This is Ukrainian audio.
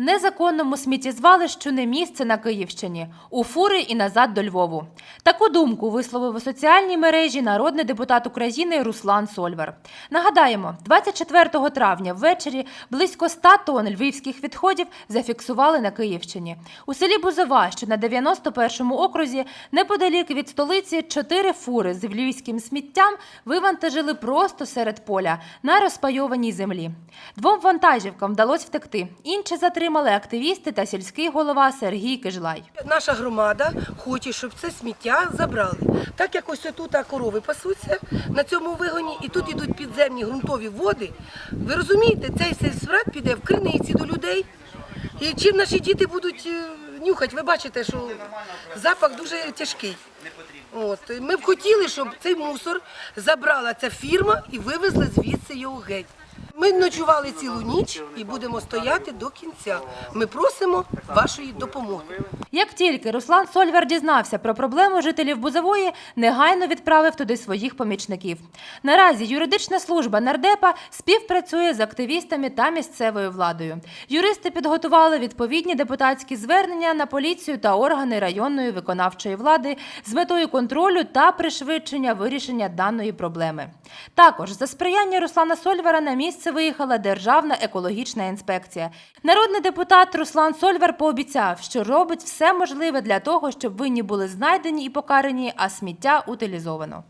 Незаконному сміттєзвалищу не місце на Київщині, у фури і назад до Львову. Таку думку висловив у соціальній мережі народний депутат України Руслан Сольвар. Нагадаємо, 24 травня ввечері близько 100 тонн львівських відходів зафіксували на Київщині. У селі Бузова, що на 91-му окрузі, неподалік від столиці, чотири фури з львівським сміттям вивантажили просто серед поля на розпайованій землі. Двом вантажівкам вдалося втекти. Інші затримали активісти та сільський голова Сергій Кижлай. Наша громада хоче, щоб це сміття забрали. Так як ось тут корови пасуться на цьому вигоні, і тут ідуть підземні ґрунтові води. Ви розумієте, цей сельсврат піде в криниці до людей. І чим наші діти будуть е, нюхати, ви бачите, що запах дуже тяжкий. От. Ми б хотіли, щоб цей мусор забрала ця фірма і вивезли звідси його геть. Ми ночували цілу ніч і будемо стояти до кінця. Ми просимо вашої допомоги. Як тільки Руслан Сольвер дізнався про проблему жителів Бузової, негайно відправив туди своїх помічників. Наразі юридична служба нардепа співпрацює з активістами та місцевою владою. Юристи підготували відповідні депутатські звернення на поліцію та органи районної виконавчої влади з метою контролю та пришвидшення вирішення даної проблеми. Також за сприяння Руслана Сольвера на місце виїхала Державна екологічна інспекція. Народний депутат Руслан Сольвер пообіцяв, що робить все можливе для того, щоб винні були знайдені і покарані, а сміття утилізовано.